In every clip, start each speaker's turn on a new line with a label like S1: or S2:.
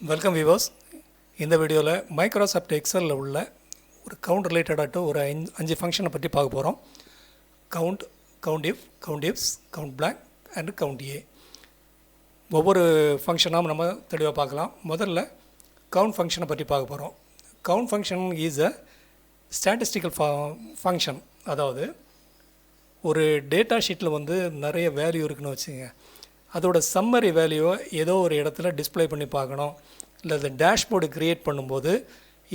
S1: Welcome விவோஸ் இந்த வீடியோவில் Microsoft எக்ஸலில் உள்ள ஒரு கவுண்ட் ரிலேட்டடாக ஒரு அஞ்சு அஞ்சு ஃபங்க்ஷனை பற்றி பார்க்க போகிறோம் count count if count ifs count blank and count A ஒவ்வொரு ஃபங்க்ஷனாகவும் நம்ம தெளிவாக பார்க்கலாம். முதல்ல கவுண்ட் ஃபங்க்ஷனை பற்றி பார்க்க போகிறோம் count function is a statistical function அதாவது ஒரு டேட்டா ஷீட்டில் வந்து நிறைய வேல்யூ இருக்குன்னு வச்சுங்க அதோட சம்மரி வேல்யூவை ஏதோ ஒரு இடத்துல டிஸ்ப்ளே பண்ணி பார்க்கணும். இல்லை இந்த டேஷ்போர்டு க்ரியேட் பண்ணும்போது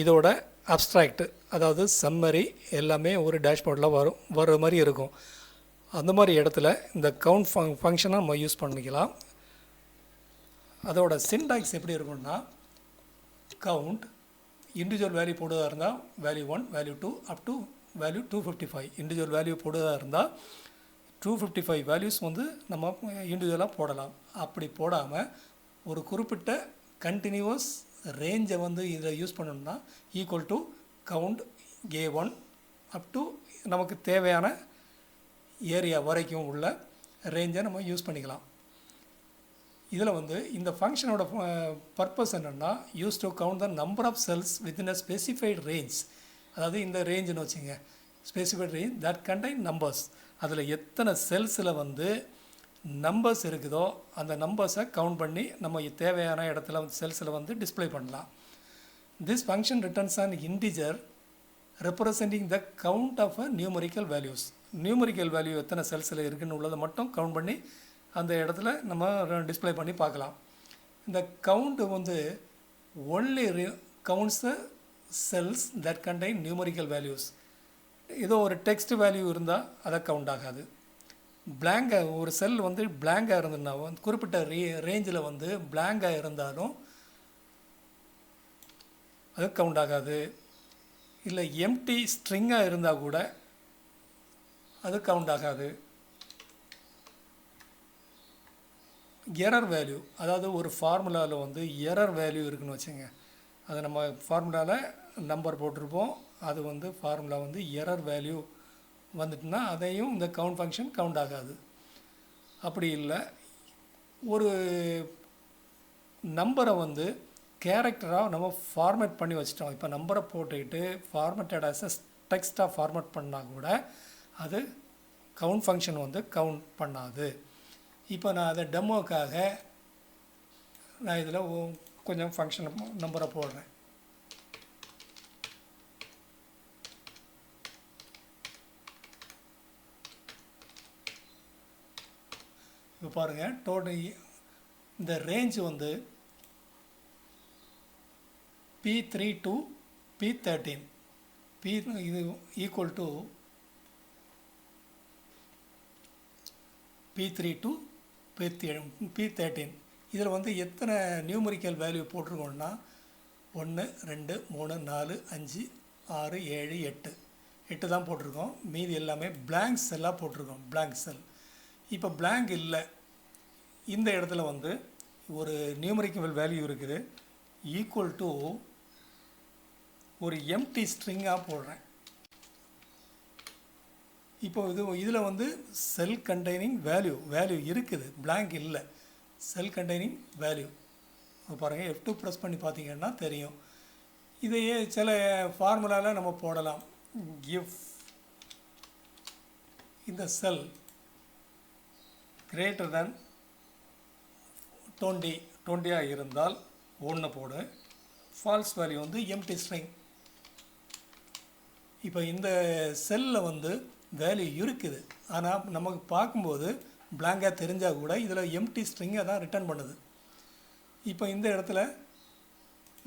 S1: இதோட அப்ட்ராக்ட் அதாவது சம்மரி எல்லாமே ஒரு டேஷ்போர்டில் வரும் வர்ற மாதிரி இருக்கும். அந்த மாதிரி இடத்துல இந்த கவுண்ட் ஃபங் ஃபங்க்ஷனை நம்ம யூஸ் பண்ணிக்கலாம். அதோட சின்டாக்ஸ் எப்படி இருக்கும்னா கவுண்ட் இண்டிவிஜுவல் வேல்யூ போடுவதாக இருந்தால் value one value two up to value two fifty five individual value போடுவதாக இருந்தால் டூ ஃபிஃப்டி ஃபைவ் வேல்யூஸ் வந்து நம்ம இண்டிவிஜுவலாக போடலாம். அப்படி போடாமல் ஒரு குறிப்பிட்ட கண்டினியூவஸ் ரேஞ்சை வந்து இதில் யூஸ் பண்ணணும்னா equal to count A one up to நமக்கு தேவையான ஏரியா வரைக்கும் உள்ள ரேஞ்சை நம்ம யூஸ் பண்ணிக்கலாம். இதில் வந்து இந்த ஃபங்க்ஷனோட பர்பஸ் என்னென்னா use to count the number of cells within a specified range அதாவது இந்த ரேஞ்சுன்னு வச்சுங்க. Specified range that contain numbers அதில் எத்தனை செல்ஸில் வந்து நம்பர்ஸ் இருக்குதோ அந்த நம்பர்ஸை கவுண்ட் பண்ணி நம்ம தேவையான இடத்துல வந்து செல்ஸில் வந்து டிஸ்ப்ளே பண்ணலாம். This function returns an integer representing the count of a numerical values numerical value எத்தனை செல்ஸில் இருக்குன்னு உள்ளதை மட்டும் கவுண்ட் பண்ணி அந்த இடத்துல நம்ம டிஸ்ப்ளே பண்ணி பார்க்கலாம். இந்த கவுண்ட் வந்து only counts the cells that contain numerical values ஏதோ ஒரு டெக்ஸ்ட் வேல்யூ இருந்தால் அதை கவுண்ட் ஆகாது. பிளாங்காக ஒரு செல் வந்து பிளாங்காக இருந்ததுன்னா வந்து குறிப்பிட்ட ரே ரேஞ்சில் வந்து பிளாங்காக இருந்தாலும் அது கவுண்ட் ஆகாது. இல்லை எம்டி ஸ்ட்ரிங்காக இருந்தால் கூட அது கவுண்ட் ஆகாது. எரர் வேல்யூ அதாவது ஒரு ஃபார்முலாவில் வந்து எரர் வேல்யூ இருக்குன்னு வச்சுங்க அதை நம்ம ஃபார்முலாவில் நம்பர் போட்டிருப்போம். அது வந்து ஃபார்முலா வந்து எரர் வேல்யூ வந்துட்டுனா அதையும் இந்த கவுண்ட் ஃபங்க்ஷன் கவுண்ட் ஆகாது. அப்படி இல்லை. ஒரு நம்பரை வந்து கேரக்டராக நம்ம ஃபார்மேட் பண்ணி வச்சிட்டோம். இப்போ நம்பரை போட்டுக்கிட்டு ஃபார்மேட்டட் ஆஸ் டெக்ஸ்ட்டாக ஃபார்மேட் பண்ணால் கூட அது கவுண்ட் ஃபங்க்ஷன் வந்து கவுண்ட் பண்ணாது. இப்போ நான் அதை டெமோக்காக நான் இதில் கொஞ்சம் ஃபங்க்ஷன் நம்பரை போடுறேன். இப்போ பாருங்கள் டோட்டல் இந்த ரேஞ்ச் வந்து B three to B thirteen B இது equal to B three to B B thirteen இதில் வந்து எத்தனை நியூமரிக்கல் வேல்யூ போட்டிருக்கோம்னா ஒன்று ரெண்டு மூணு நாலு அஞ்சு ஆறு ஏழு எட்டு. எட்டு தான் போட்டிருக்கோம். மீதி எல்லாமே பிளாங்க் செல்லாக போட்டிருக்கோம். பிளாங்க் செல் இப்போ பிளாங்க் இல்லை. இந்த இடத்துல வந்து ஒரு நியூமரிக்கபிள் வேல்யூ இருக்குது. ஈக்குவல் டு ஒரு எம்டி ஸ்ட்ரிங்காக போடுறேன். இப்போ இது இதில் வந்து செல் கண்டெய்னிங் வேல்யூ வேல்யூ இருக்குது. பிளாங்க் இல்லை. செல் கண்டெய்னிங் வேல்யூ பாருங்கள் எஃப் டூ ப்ரெஸ் பண்ணி பார்த்தீங்கன்னா தெரியும். இதையே சில ஃபார்முலாவில் நம்ம போடலாம். கிஃப் இந்த செல் கிரேட்டர் தென் டுவெண்ட்டி டுவெண்ட்டியாக இருந்தால் ஒன்று போடு. ஃபால்ஸ் வேல்யூ வந்து எம்டி ஸ்ட்ரிங் இப்போ இந்த செல்லில் வந்து வேல்யூ இருக்குது. ஆனால் நமக்கு பார்க்கும்போது பிளாங்காக தெரிஞ்சால் கூட இதில் எம்டி ஸ்ட்ரிங்கை தான் ரிட்டர்ன் பண்ணுது. இப்போ இந்த இடத்துல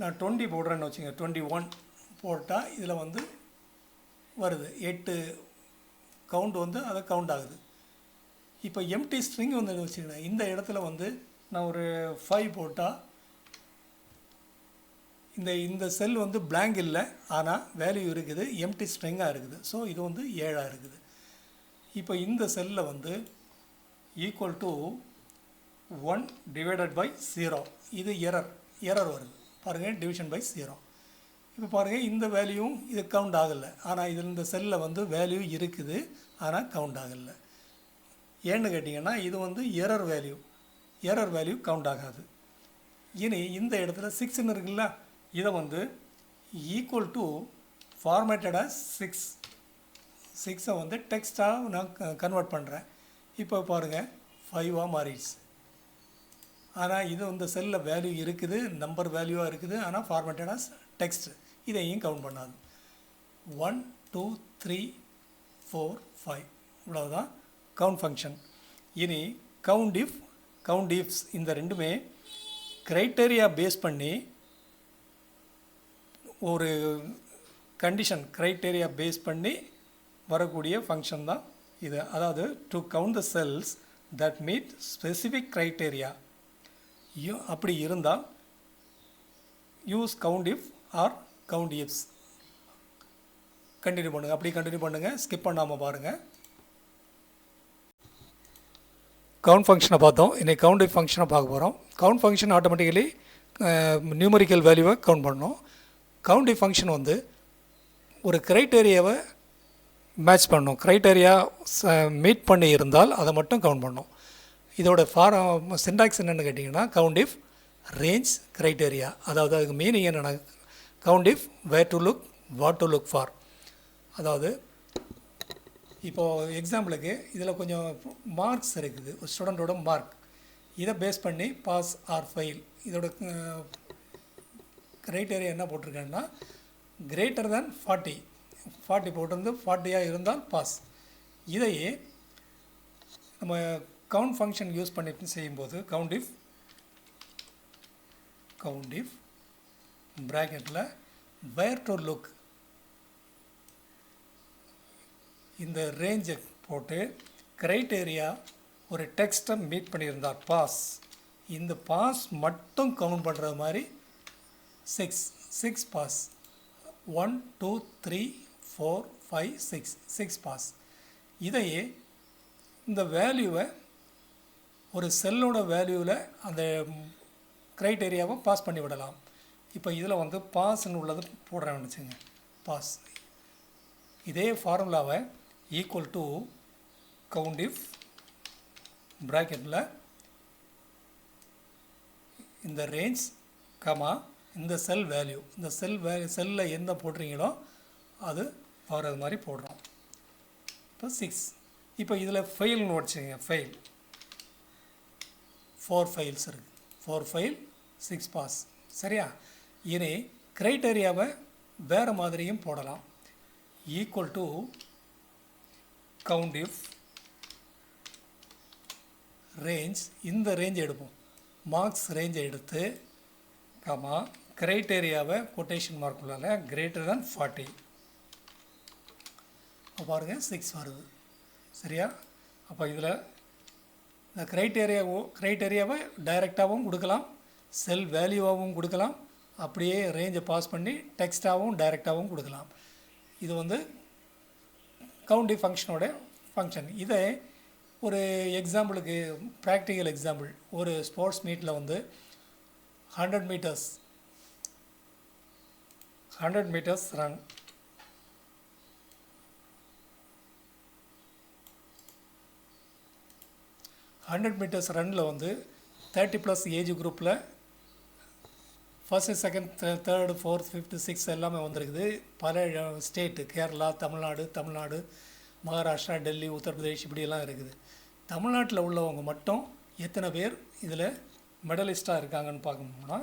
S1: நான் டுவெண்ட்டி போடுறேன்னு வச்சுங்க டுவெண்ட்டி ஒன் போட்டால் இதில் வந்து வருது. எட்டு கவுண்ட் வந்து அதை கவுண்ட் ஆகுது. இப்போ எம்டி ஸ்ட்ரிங் வந்து வச்சுக்கிறேன் இந்த இடத்துல வந்து நான் ஒரு ஃபைவ் போட்டால் இந்த இந்த செல் வந்து பிளாங்க் இல்லை ஆனால் வேல்யூ இருக்குது எம்டி ஸ்ட்ரிங்காக இருக்குது. ஸோ இது வந்து ஏழாக இருக்குது. இப்போ இந்த செல்லில் வந்து equal to one divided by zero இது எரர் எரர் வருது. பாருங்கள் டிவிஷன் பை ஜீரோ இப்போ பாருங்கள் இந்த வேல்யூவும் இது கவுண்ட் ஆகலை. ஆனால் இதில் இந்த செல்லில் வந்து வேல்யூ இருக்குது ஆனால் கவுண்ட் ஆகலை. ஏன்னு கேட்டிங்கன்னா இது வந்து error value error value count ஆகாது. இனி இந்த இடத்துல சிக்ஸ்னு இருக்குல்ல இதை வந்து ஈக்குவல் டு ஃபார்மேட்டடாக சிக்ஸ் சிக்ஸை வந்து டெக்ஸ்ட்டாக நான் கன்வெர்ட் பண்ணுறேன் இப்போ பாருங்கள் ஃபைவாக மாறிடுச்சு. ஆனால் இது இந்த செல்லில் வேல்யூ இருக்குது நம்பர் வேல்யூவாக இருக்குது ஆனால் ஃபார்மேட்டடாக டெக்ஸ்ட் இதையும் கவுண்ட் பண்ணாது. One two three four five இவ்வளோதான் கவுண்ட் ஃபங்க்ஷன் இனி கவுண்ட் இஃப் கவுண்ட் இஃப்ஸ் இந்த ரெண்டுமே க்ரைட்டேரியா பேஸ் பண்ணி ஒரு கண்டிஷன் க்ரைட்டேரியா பேஸ் பண்ணி வரக்கூடிய ஃபங்க்ஷன் தான் இது. அதாவது to count the cells that meet specific criteria you அப்படி இருந்தால் use count if or count ifs continue பண்ணுங்கள் அப்படி கண்டினியூ பண்ணுங்கள் ஸ்கிப் பண்ணாமல் பாருங்கள் கவுண்ட் ஃபங்க்ஷனை பார்த்தோம். இன்னைக்கு கவுண்ட் ஃபங்க்ஷனை பார்க்க போகிறோம் கவுண்ட் ஃபங்க்ஷன் ஆட்டோமேட்டிக்கலி நியூமரிக்கல் வேல்யூவை கவுண்ட் பண்ணணும். கவுண்ட் இஃப் ஃபங்க்ஷன் வந்து ஒரு க்ரைட்டேரியாவை மேட்ச் பண்ணணும். க்ரைட்டேரியா மீட் பண்ணி இருந்தால் அதை மட்டும் கவுண்ட் பண்ணணும். இதோட ஃபார் சின்டாக்ஸ் என்னென்னு கேட்டிங்கன்னா கவுண்ட் இஃப் ரேஞ்ச் க்ரைட்டேரியா அதாவது அதுக்கு மீனிங் என்னென்னா count if where to look what to look for அதாவது இப்போது எக்ஸாம்பிளுக்கு இதில் கொஞ்சம் மார்க்ஸ் இருக்குது. ஒரு ஸ்டூடெண்ட்டோட மார்க் இதை பேஸ் பண்ணி பாஸ் ஆர் ஃபெயில் இதோட க்ரைட்டேரியா என்ன போட்டிருக்கேன்னா கிரேட்டர் தேன் ஃபார்ட்டி ஃபார்ட்டி போட்டிருந்து ஃபார்ட்டியாக இருந்தால் பாஸ் இதையே நம்ம கவுண்ட் ஃபங்க்ஷன் யூஸ் பண்ணிட்டு செய்யும்போது கவுண்ட் இஃப் கவுண்ட் இஃப் ப்ராக்கெட்டில் வேர் டு லுக் இந்த ரேஞ்சை போட்டு க்ரைட்டேரியா ஒரு டெக்ஸ்ட்டை மீட் பண்ணியிருந்தார். பாஸ் இந்த பாஸ் மட்டும் கவுண்ட் பண்ணுற மாதிரி six six pass one two three four five six six pass இதையே இந்த வேல்யூவை ஒரு செல்லோட வேல்யூவில் அந்த க்ரைட்டேரியாவை பாஸ் பண்ணி விடலாம். இப்போ இதில் வந்து பாஸ்ன்னு உள்ளது போடுறேன்னு வச்சுங்க பாஸ் இதே ஃபார்முலாவை ஈக்குவல் டு கவுண்ட் இஃப் ப்ராக்கெட்டில் இந்த ரேஞ்ச் கமா இந்த செல் வேல்யூ இந்த செல் வே செல்லில் எந்த போடுறீங்களோ அது வர்றது மாதிரி போடுறோம். இப்போ சிக்ஸ் இப்போ இதில் ஃபெயில்னு வச்சுக்கோங்க ஃபெயில் ஃபோர் ஃபைல்ஸ் இருக்குது ஃபோர் ஃபைல் சிக்ஸ் பாஸ் சரியா? இனி க்ரைட்டேரியாவை வேறு மாதிரியும் போடலாம். Equal to count if range இந்த ரேஞ்ச் எடுப்போம். மார்க்ஸ் ரேஞ்சை எடுத்து கமா கிரைட்டேரியாவை கொட்டேஷன் மார்க் உள்ளால கிரேட்டர் தேன் ஃபார்ட்டி பாருங்கள் சிக்ஸ் வருது. சரியா? அப்போ இதில் இந்த க்ரைட்டேரியாவோ க்ரைட்டேரியாவை டைரெக்டாகவும் கொடுக்கலாம் செல் வேல்யூவாகவும் கொடுக்கலாம் அப்படியே ரேஞ்சை பாஸ் பண்ணி டெக்ஸ்ட்டாகவும் டைரெக்டாகவும் கொடுக்கலாம். இது வந்து கவுண்டி ஃபங்க்ஷனோட ஃபங்க்ஷன் இதை ஒரு எக்ஸாம்பிளுக்கு ப்ராக்டிக்கல் எக்ஸாம்பிள் ஒரு ஸ்போர்ட்ஸ் மீட்டில் வந்து hundred metres hundred metres run hundred metres ரன்னில் வந்து தேர்ட்டி ப்ளஸ் ஏஜ் குரூப்பில் first second third fourth fifth six எல்லாமே வந்திருக்குது. பல ஸ்டேட்டு கேரளா தமிழ்நாடு தமிழ்நாடு மகாராஷ்டிரா டெல்லி உத்தரப்பிரதேஷ் இப்படியெல்லாம் இருக்குது. தமிழ்நாட்டில் உள்ளவங்க மட்டும் எத்தனை பேர் இதில் மெடலிஸ்ட்டாக இருக்காங்கன்னு பார்க்கணும்னா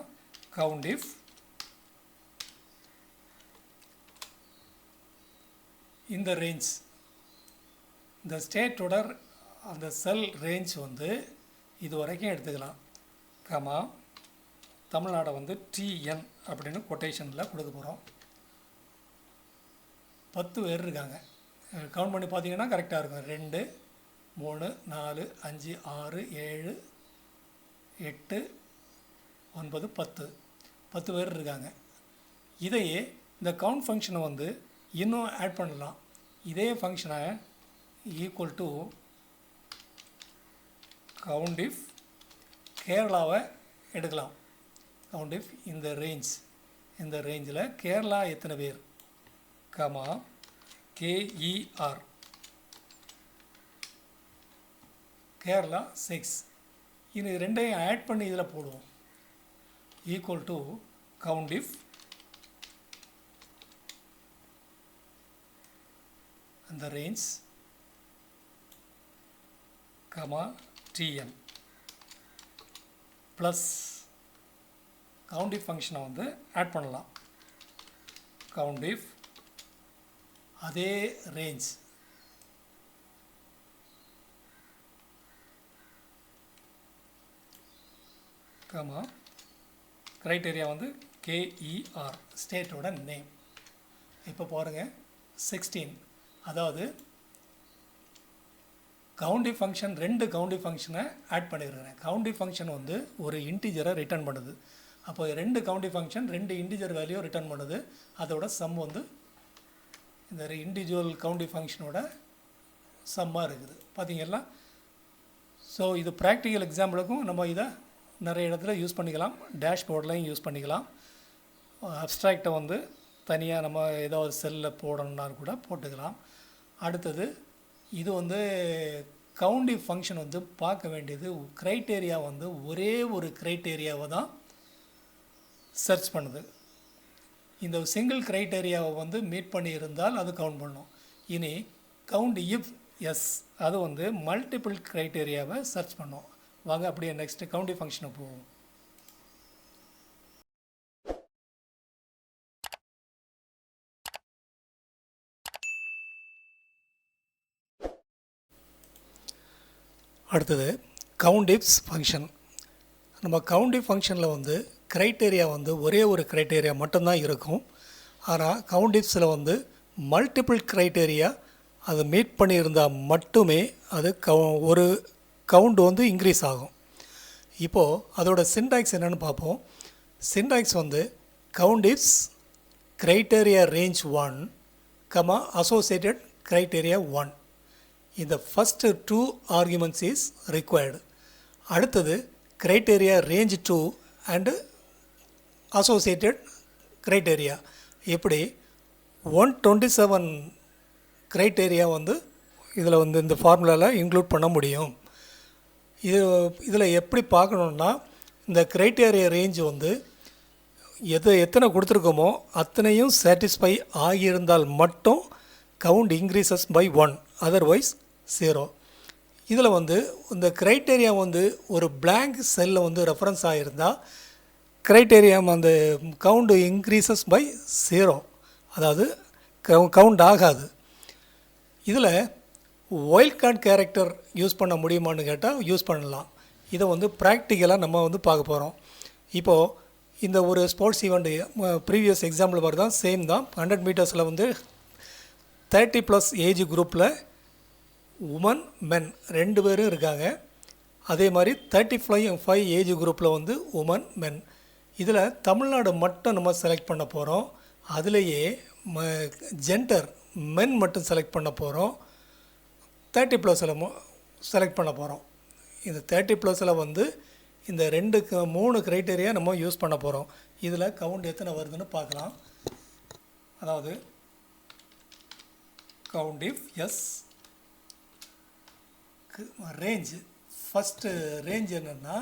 S1: கவுண்ட் இஃப் இந்த ரேஞ்ச் இந்த ஸ்டேட்டோட அந்த செல் ரேஞ்ச் வந்து இது வரைக்கும் எடுத்துக்கலாம். கமா தமிழ்நாடை வந்து டிஎன் அப்படின்னு கொட்டேஷனில் கொடுக்க போகிறோம் பத்து பேர் இருக்காங்க. கவுண்ட் பண்ணி பார்த்தீங்கன்னா கரெக்டாக இருக்கும். ரெண்டு மூணு நாலு அஞ்சு ஆறு ஏழு எட்டு ஒன்பது பத்து. பத்து பேர் இருக்காங்க. இதையே இந்த கவுண்ட் ஃபங்க்ஷனை வந்து இன்னும் ஆட் பண்ணலாம். இதே ஃபங்க்ஷனை ஈக்குவல் டு கவுண்ட் இஃப் கேரளாவை எடுக்கலாம். கவுண்ட் இஃப் இந்த ரேஞ்ச் இந்த ரேஞ்சில் கேரளா எத்தனை பேர்? கமா கேஇஆர் கேரளா சிக்ஸ் இது ரெண்டையும் ஆட் பண்ணி இதில் போடுவோம். ஈக்குவல் டு கவுண்ட் இஃப் அந்த range comma DM plus count if ஃபங்க்ஷனை வந்து ஆட் பண்ணலாம். கவுண்ட் இஃப் அதே ரேஞ்ச் கமா க்ரைட்டேரியா வந்து கேஇஆர் ஸ்டேட்டோட நேம் இப்போ பாருங்கள் சிக்ஸ்டீன் அதாவது கவுண்டி ஃபங்க்ஷன் ரெண்டு கவுண்டி ஃபங்க்ஷனை ஆட் பண்ணியிருக்கிறேன் கவுண்டி ஃபங்க்ஷன் வந்து ஒரு இன்டிஜரை ரிட்டர்ன் பண்ணுது. அப்போ ரெண்டு கவுண்டி ஃபங்க்ஷன் ரெண்டு இண்டிஜுவல் வேல்யூ ரிட்டர்ன் பண்ணுது. அதோட சம் வந்து இந்த இண்டிவிஜுவல் கவுண்டி ஃபங்க்ஷனோட சம்மாக இருக்குது. பார்த்தீங்களா ஸோ இது ப்ராக்டிக்கல் எக்ஸாம்பிளுக்கும் நம்ம இதை நிறைய இடத்துல யூஸ் பண்ணிக்கலாம். டேஷ்போர்ட்லையும் யூஸ் பண்ணிக்கலாம். அப்ஸ்ட்ராக்டை வந்து தனியாக நம்ம ஏதாவது செல்லில் போடணுன்னா கூட போட்டுக்கலாம். அடுத்தது இது வந்து கவுண்டி ஃபங்க்ஷன் வந்து பார்க்க வேண்டியது க்ரைட்டேரியா வந்து ஒரே ஒரு க்ரைட்டேரியாவை தான் சர்ச் பண்ணுது. இந்த சிங்கிள் க்ரைட்டேரியாவை வந்து மீட் பண்ணி இருந்தால் அது கவுண்ட் பண்ணும். இனி கவுண்ட் இஃப் எஸ் அது வந்து மல்டிபிள் க்ரைட்டேரியாவை சர்ச் பண்ணும். வாங்க அப்படியே நெக்ஸ்ட் கவுண்டி ஃபங்க்ஷனை போவோம். அடுத்தது கவுண்ட் இஃப்ஸ் ஃபங்க்ஷன் நம்ம கவுண்ட் ஃபங்க்ஷனில் வந்து க்ரைட்டேரியா வந்து ஒரே ஒரு க்ரைட்டேரியா மட்டும்தான் இருக்கும். ஆனால் கவுண்டிப்ஸில் வந்து மல்டிபிள் க்ரைட்டேரியா அதை மீட் பண்ணியிருந்தால் மட்டுமே அது கவு ஒரு கவுண்ட் வந்து இன்க்ரீஸ் ஆகும். இப்போது அதோட சின்டாக்ஸ் என்னென்னு பார்ப்போம். சின்டாக்ஸ் வந்து countifs criteria range one comma associated criteria one இந்த first two arguments is required அடுத்தது criteria range two and associated criteria இப்படி ஒன் டுவெண்ட்டி செவன் க்ரைட்டேரியா வந்து இதில் வந்து இந்த ஃபார்முலாவில் இன்க்ளூட் பண்ண முடியும். இது இதில் எப்படி பார்க்கணுன்னா இந்த க்ரைட்டேரியா ரேஞ்ச் வந்து எது எத்தனை கொடுத்துருக்கோமோ அத்தனையும் சாட்டிஸ்ஃபை ஆகியிருந்தால் மட்டும் count increases by one otherwise zero இதில் வந்து இந்த க்ரைட்டேரியா வந்து ஒரு பிளாங்க் செல்லில் வந்து ரெஃபரன்ஸ் ஆகியிருந்தால் க்ரைட்டேரியா அந்த கவுண்டு இன்க்ரீசஸ் பை ஜீரோ அதாவது கவுண்ட் ஆகாது. இதில் ஒயில்ட் கார்டு கேரக்டர் யூஸ் பண்ண முடியுமான்னு கேட்டால் யூஸ் பண்ணலாம். இதை வந்து ப்ராக்டிக்கலாக நம்ம வந்து பார்க்க போகிறோம் இப்போது இந்த ஒரு ஸ்போர்ட்ஸ் ஈவெண்ட்டு ப்ரீவியஸ் எக்ஸாம்பிள் மாதிரி தான். சேம் தான் ஹண்ட்ரட் மீட்டர்ஸில் வந்து தேர்ட்டி ப்ளஸ் ஏஜ் குரூப்பில் உமன் மென் ரெண்டு பேரும் இருக்காங்க. அதே மாதிரி தேர்ட்டி ஃபைவ் ஃபைவ் ஏஜ் குரூப்பில் வந்து உமன் மென் இதில் தமிழ்நாடு மட்டும் நம்ம செலக்ட் பண்ண போகிறோம் அதுலேயே ம ஜென்டர் மென் மட்டும் செலக்ட் பண்ண போகிறோம் தேர்ட்டி ப்ளஸில் செலக்ட் பண்ண போகிறோம் இந்த தேர்ட்டி ப்ளஸில் வந்து இந்த ரெண்டு க- மூணு க்ரைட்டேரியா நம்ம யூஸ் பண்ண போகிறோம் இதில் கவுண்ட் எத்தனை வருதுன்னு பார்க்கலாம். அதாவது count ifs range first range என்னென்னா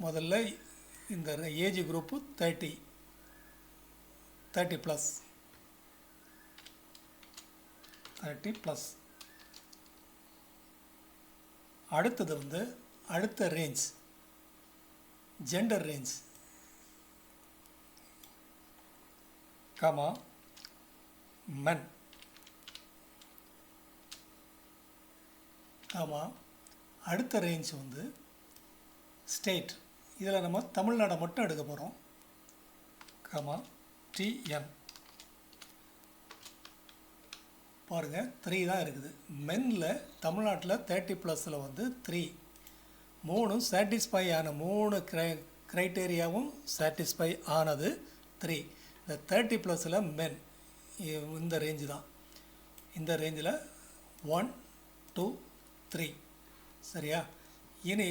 S1: முதல்ல இந்த age group thirty thirty plus thirty plus அடுத்தது வந்து அடுத்த range gender range comma men ஆமாம் அடுத்த ரேஞ்ச் வந்து ஸ்டேட் இதில் நம்ம தமிழ்நாடை மட்டும் எடுக்க போகிறோம். கமா டிஎன் பாருங்கள் த்ரீ தான் இருக்குது. மென்னில் தமிழ்நாட்டில் தேர்ட்டி ப்ளஸில் வந்து த்ரீ மூணும் சாட்டிஸ்ஃபை ஆன மூணு க்ரை க்ரைட்டேரியாவும் சாட்டிஸ்ஃபை ஆனது த்ரீ இந்த தேர்ட்டி ப்ளஸில் மென் இந்த ரேஞ்சு தான். இந்த ரேஞ்சில் ஒன் டூ த்ரீ சரியா? இனி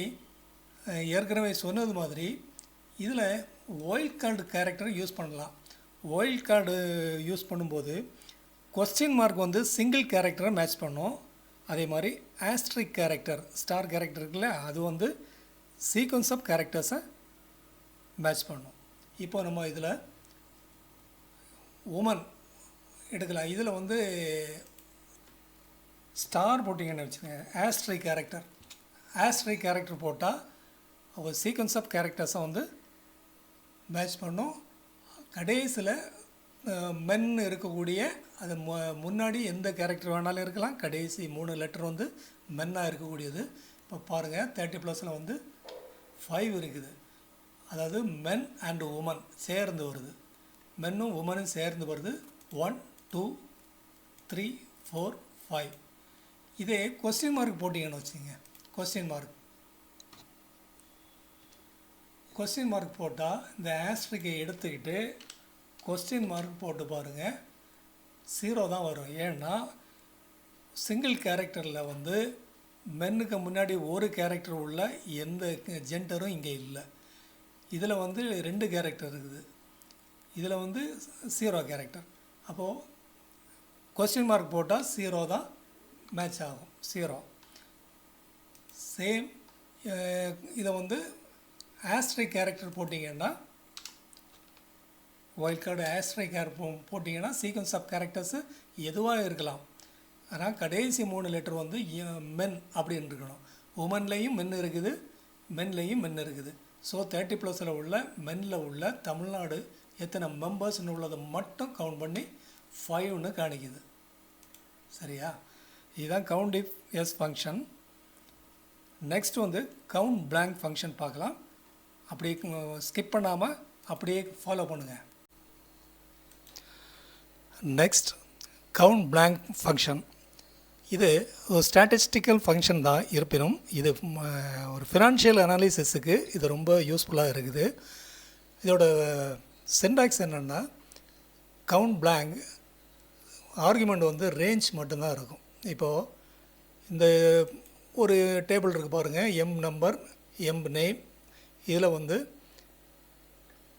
S1: ஏற்கனவே சொன்னது மாதிரி இதில் ஒயில்ட் கார்டு கேரக்டர் யூஸ் பண்ணலாம். ஒயில்ட் கார்டு யூஸ் பண்ணும்போது கொஸ்டின் மார்க் வந்து சிங்கிள் கேரக்டரை மேட்ச் பண்ணும். அதே மாதிரி ஆஸ்ட்ரிக் கேரக்டர் ஸ்டார் கேரக்டர் இருக்குல்ல அது வந்து சீக்வன்ஸ் ஆஃப் கேரக்டர்ஸை மேட்ச் பண்ணும். இப்போ நம்ம இதில் உமன் எடுக்கலாம். இதில் வந்து ஸ்டார் போட்டிங்கன்னு வச்சுக்கோங்க ஆஸ்ட்ரிக் கேரக்டர் ஆஸ்ட்ரிக் கேரக்டர் போட்டால் அவங்க சீக்வன்ஸ் ஆஃப் கேரக்டர்ஸை வந்து மேட்ச் பண்ணும். கடைசியில் மென் இருக்கக்கூடிய அது மு முன்னாடி எந்த கேரக்டர் வேணாலும் இருக்கலாம். கடைசி மூணு லெட்டர் வந்து மென்னாக இருக்கக்கூடியது. இப்போ பாருங்கள் தேர்ட்டி ப்ளஸில் வந்து ஃபைவ் இருக்குது. அதாவது மென் அண்டு உமன் சேர்ந்து வருது. மென்னும் உமனும் சேர்ந்து வருது. One two three four five இதே கொஸ்டின் மார்க் போட்டிங்கன்னு வச்சுங்க கொஸ்டின் மார்க் கொஸ்டின் மார்க் போட்டால் இந்த ஆஸ்ட்ரிக்கை எடுத்துக்கிட்டு கொஸ்டின் மார்க் போட்டு பாருங்கள் ஜீரோ தான் வரும். ஏன்னா சிங்கிள் கேரக்டரில் வந்து மென்னுக்கு முன்னாடி ஒரு கேரக்டர் உள்ள எந்த ஜெண்டரும் இங்கே இல்லை. இதில் வந்து ரெண்டு கேரக்டர் இருக்குது. இதில் வந்து ஜீரோ கேரக்டர் அப்போது கொஸ்டின் மார்க் போட்டால் ஜீரோ தான் மேட்ச் ஆகும். ஜீரோ சேம் இதை வந்து ஆஸ்ட்ரை கேரக்டர் போட்டிங்கன்னா ஒயில்ட் கார்டு ஆஸ்ட்ரை கேர் போட்டிங்கன்னா சீக்வன்ஸ் ஆஃப் கேரக்டர்ஸு எதுவாக இருக்கலாம். ஆனால் கடைசி மூணு லெட்டர் வந்து மென் அப்படின்னு இருக்கணும். உமன்லேயும் மென் இருக்குது மென்லேயும் மென் இருக்குது. ஸோ தேர்ட்டி ப்ளஸில் உள்ள மென்னில் உள்ள தமிழ்நாடு எத்தனை மெம்பர்ஸ்னு உள்ளதை மட்டும் கவுண்ட் பண்ணி ஃபைவ்னு காணிக்குது. சரியா? இதுதான் count ifs function next வந்து கவுண்ட் பிளாங்க் ஃபங்க்ஷன் பார்க்கலாம். அப்படியே ஸ்கிப் பண்ணாமல் அப்படியே ஃபாலோ பண்ணுங்கள் நெக்ஸ்ட் கவுண்ட் பிளாங்க் ஃபங்க்ஷன் இது ஒரு ஸ்டாட்டிஸ்டிக்கல் ஃபங்க்ஷன் தான் இருப்பினும் இது ஒரு ஃபினான்ஷியல் அனாலிசிஸுக்கு இது ரொம்ப யூஸ்ஃபுல்லாக இருக்குது. இதோட சென்டாக்ஸ் என்னென்னா கவுண்ட் பிளாங்க் ஆர்குமெண்ட் வந்து ரேஞ்ச் மட்டும்தான் இருக்கும். இப்போது இந்த ஒரு டேபிள் இருக்குது பாருங்கள் எம் நம்பர் எம் நேம் இதில் வந்து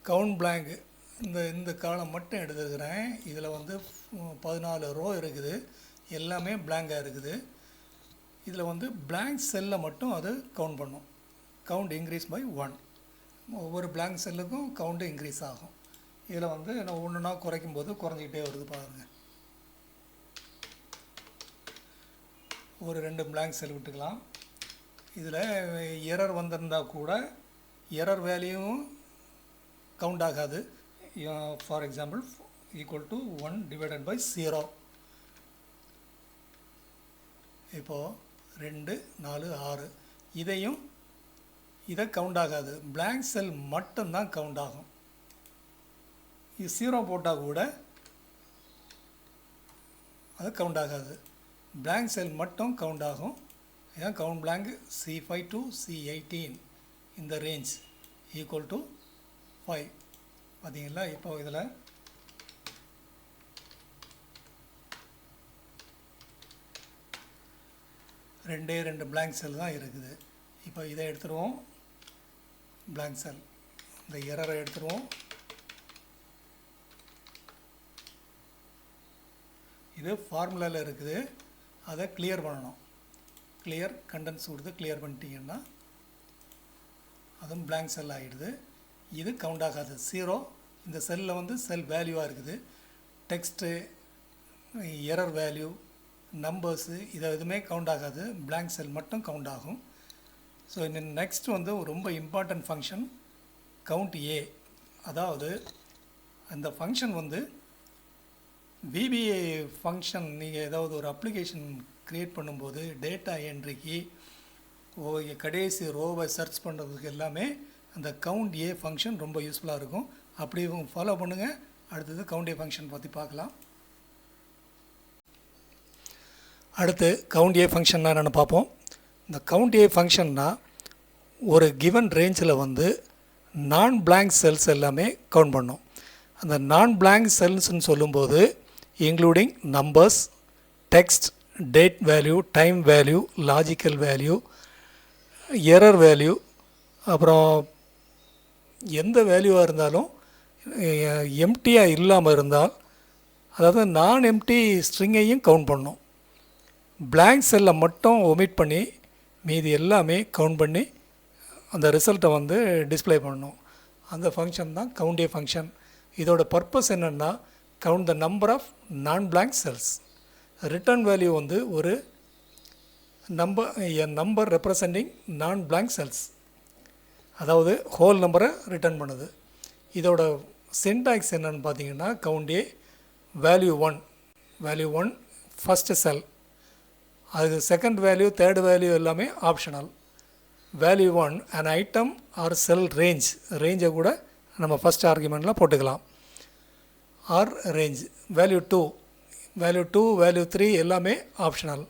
S1: கவுண்ட் பிளாங்க் இந்த இந்த காலம் மட்டும் எடுத்துருக்கிறேன். இதில் வந்து பதினாலு ரோ இருக்குது. எல்லாமே பிளாங்காக இருக்குது. இதில் வந்து பிளாங்க் செல்லை மட்டும் அது கவுண்ட் பண்ணும். Count increase by one. ஒவ்வொரு பிளாங்க் செல்லுக்கும் கவுண்ட்டு இன்க்ரீஸ் ஆகும். இதில் வந்து நான் ஒன்றுனா குறைக்கும் போது குறைஞ்சிக்கிட்டே வருது பாருங்கள் ஒரு ரெண்டு பிளாங்க் செல் விட்டுக்கலாம். இதில் எரர் வந்திருந்தா கூட எரர் வேல்யூவும் கவுண்ட் ஆகாது. For example equal to one divided by zero இப்போது ரெண்டு நாலு ஆறு. இதையும் இதை கவுண்ட் ஆகாது. பிளாங்க் செல் மட்டும்தான் கவுண்ட் ஆகும். இது ஜீரோ போட்டால் கூட அது கவுண்ட் ஆகாது. பிளாங்க் செல் மட்டும் கவுண்ட் ஆகும். இதான் count blank C five to C eighteen இந்த ரேஞ்ச் ஈக்குவல் டு ஃபைவ் பார்த்தீங்களா இப்போ இதில் ரெண்டே ரெண்டு பிளாங்க் செல் தான் இருக்குது. இப்போ இதை எடுத்துருவோம். பிளாங்க் செல் இந்த எரரை எடுத்துருவோம். இது ஃபார்முலாவில் இருக்குது. அதை கிளியர் பண்ணணும். கிளியர் கண்டென்ஸ் கொடுத்து கிளியர் பண்ணிட்டீங்கன்னா அதுவும் பிளாங்க் செல் ஆகிடுது இது கவுண்ட் ஆகாது. ஜீரோ இந்த செல்லில் வந்து செல் வேல்யூவாக இருக்குது. டெக்ஸ்ட்டு எரர் வேல்யூ நம்பர்ஸு இதை எதுவுமே கவுண்ட் ஆகாது. பிளாங்க் செல் மட்டும் கவுண்ட் ஆகும். ஸோ இந்த நெக்ஸ்ட் வந்து ரொம்ப இம்பார்ட்டண்ட் ஃபங்க்ஷன் கவுண்ட் ஏ அதாவது அந்த ஃபங்க்ஷன் வந்து விபிஏ ஃபங்க்ஷன் நீங்கள் ஏதாவது ஒரு அப்ளிகேஷன் க்ரியேட் பண்ணும்போது டேட்டா என்ட்ரிக்கு கடைசி ரோவை சர்ச் பண்ணுறதுக்கு எல்லாமே அந்த கவுண்ட் ஏ ஃபங்க்ஷன் ரொம்ப யூஸ்ஃபுல்லாக இருக்கும். அப்படி ஃபாலோ பண்ணுங்கள் அடுத்தது கவுண்ட் ஏ ஃபங்க்ஷன் பற்றி பார்க்கலாம். அடுத்து கவுண்ட் ஏ ஃபங்க்ஷன்னா என்னென்னு பார்ப்போம். இந்த கவுண்ட் ஏ ஃபங்க்ஷன்னா ஒரு கிவன் ரேஞ்சில் வந்து நான் பிளாங்க் செல்ஸ் எல்லாமே கவுண்ட் பண்ணும். அந்த நான் பிளாங்க் செல்ஸ்ன்னு சொல்லும்போது including numbers text date value time value logical value error value அப்புறம் எந்த வேல்யூவாக இருந்தாலும் எம்டியாக இல்லாமல் இருந்தால் அதாவது நான் எம்டி ஸ்ட்ரிங்கையும் கவுண்ட் பண்ணும். பிளாங்க் செல்லை மட்டும் ஒமிட் பண்ணி மீதி எல்லாமே கவுண்ட் பண்ணி அந்த ரிசல்ட்டை வந்து டிஸ்ப்ளே பண்ணணும் அந்த ஃபங்க்ஷன் தான் கவுண்டே ஃபங்க்ஷன் இதோட பர்பஸ் என்னென்னா count the number of non blank cells return value வந்து ஒரு number a number representing non blank cells அதாவது ஹோல் நம்பரை ரிட்டர்ன் பண்ணுது. இதோட சின்டாக்ஸ் என்னன்னு பார்த்தீங்கன்னா COUNTA value one value one first cell அதுக்கு செகண்ட் வேல்யூ தேர்ட் வேல்யூ எல்லாமே optional value one and item or cell range ரேஞ்சை கூட நம்ம ஃபஸ்ட் ஆர்குமெண்ட்டில் போட்டுக்கலாம். Or range value two value two value three எல்லாமே ஆப்ஷனல்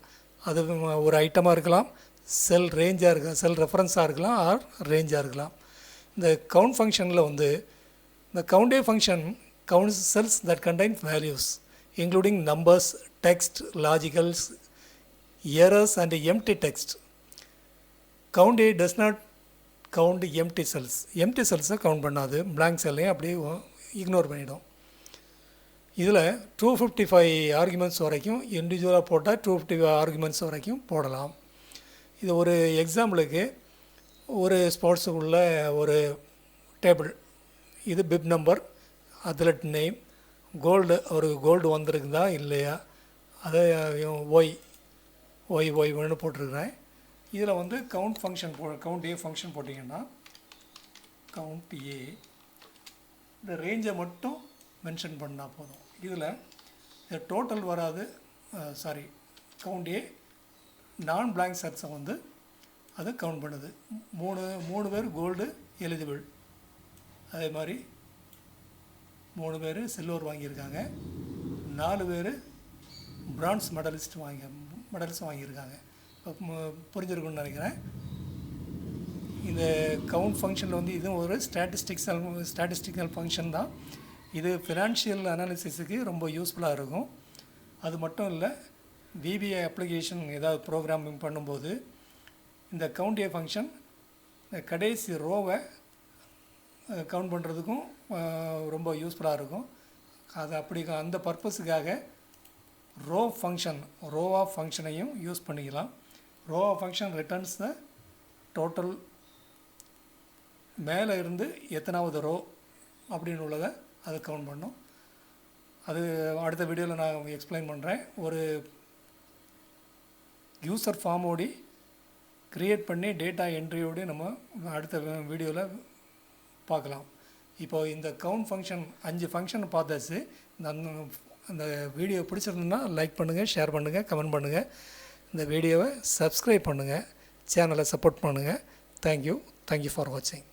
S1: அது ஒரு ஐட்டமாக இருக்கலாம் செல் ரேஞ்சாக இருக்க செல் ரெஃபரன்ஸாக இருக்கலாம் ஆர் ரேஞ்சாக இருக்கலாம். இந்த கவுண்ட் ஃபங்க்ஷனில் வந்து இந்த COUNTA function counts cells that contain values including numbers text logicals errors and empty text COUNTA does not count empty cells empty செல்ஸை count பண்ணாது. பிளாங்க் செல்லையும் அப்படியே இக்னோர் பண்ணிடும். இதில் டூ ஃபிஃப்டி ஃபைவ் ஆர்குமெண்ட்ஸ் வரைக்கும் இண்டிவிஜுவலாக போட்டால் டூ ஃபிஃப்டி ஃபைவ் ஆர்குமெண்ட்ஸ் வரைக்கும் போடலாம். இது ஒரு எக்ஸாம்பிளுக்கு ஒரு ஸ்போர்ட்ஸுக்குள்ள ஒரு டேபிள் இது bib number athlete name gold அவருக்கு கோல்டு வந்திருக்குதா இல்லையா? அதை ஒய் ஒய் ஒய் ஒன்று போட்டிருக்கிறேன். இதில் வந்து கவுண்ட் ஃபங்க்ஷன் போ கவுண்ட் ஏ ஃபங்க்ஷன் போட்டிங்கன்னா கவுண்ட் ஏ இந்த ரேஞ்சை மட்டும் மென்ஷன் பண்ணால் போதும். இதில் டோட்டல் வராது சாரி கவுண்ட் ஏ நான் பிளாங்க் செட்ஸை வந்து அது கவுண்ட் பண்ணுது. மூணு மூணு பேர் கோல்டு எலிஜிபிள் அதே மாதிரி மூணு பேர் சில்வர் வாங்கியிருக்காங்க. நாலு பேர் பிரான்ஸ் மெடலிஸ்ட் வாங்கி மெடல்ஸ் வாங்கியிருக்காங்க. இப்போ நினைக்கிறேன். இந்த கவுண்ட் ஃபங்க்ஷனில் வந்து இதுவும் ஒரு ஸ்டாட்டிஸ்டிக்ஸல் ஸ்டாட்டிஸ்டிக்கல் ஃபங்க்ஷன் தான். இது ஃபினான்ஷியல் அனாலிசிஸுக்கு ரொம்ப யூஸ்ஃபுல்லாக இருக்கும். அது மட்டும் இல்லை விபிஐ அப்ளிகேஷன் ஏதாவது ப்ரோக்ராமிங் பண்ணும்போது இந்த கவுண்டிய ஃபங்க்ஷன் இந்த கடைசி ரோவை கவுண்ட் பண்ணுறதுக்கும் ரொம்ப யூஸ்ஃபுல்லாக இருக்கும். அது அப்படி அந்த பர்பஸுக்காக ரோ ஃபங்க்ஷன் ரோ ஆஃப் ஃபங்க்ஷனையும் யூஸ் பண்ணிக்கலாம். Row of function returns the total மேலே இருந்து எத்தனாவது ரோ அப்படின்னு உள்ளதை அதை கவுண்ட் பண்ணும். அது அடுத்த வீடியோவில் நான் எக்ஸ்பிளைன் பண்ணுறேன் ஒரு யூசர் ஃபார்மோடி க்ரியேட் பண்ணி டேட்டா என்ட்ரியோடு நம்ம அடுத்த வீடியோவில் பார்க்கலாம். இப்போ இந்த கவுண்ட் ஃபங்க்ஷன் அஞ்சு ஃபங்க்ஷன் பார்த்தாச்சு. அந்த அந்த வீடியோ பிடிச்சிருந்ததுன்னா லைக் பண்ணுங்கள் ஷேர் பண்ணுங்கள் கமெண்ட் பண்ணுங்கள் இந்த வீடியோவை சப்ஸ்கிரைப் பண்ணுங்கள் சேனலை சப்போர்ட் பண்ணுங்கள் தேங்க்யூ தேங்க்யூ ஃபார் வாட்சிங்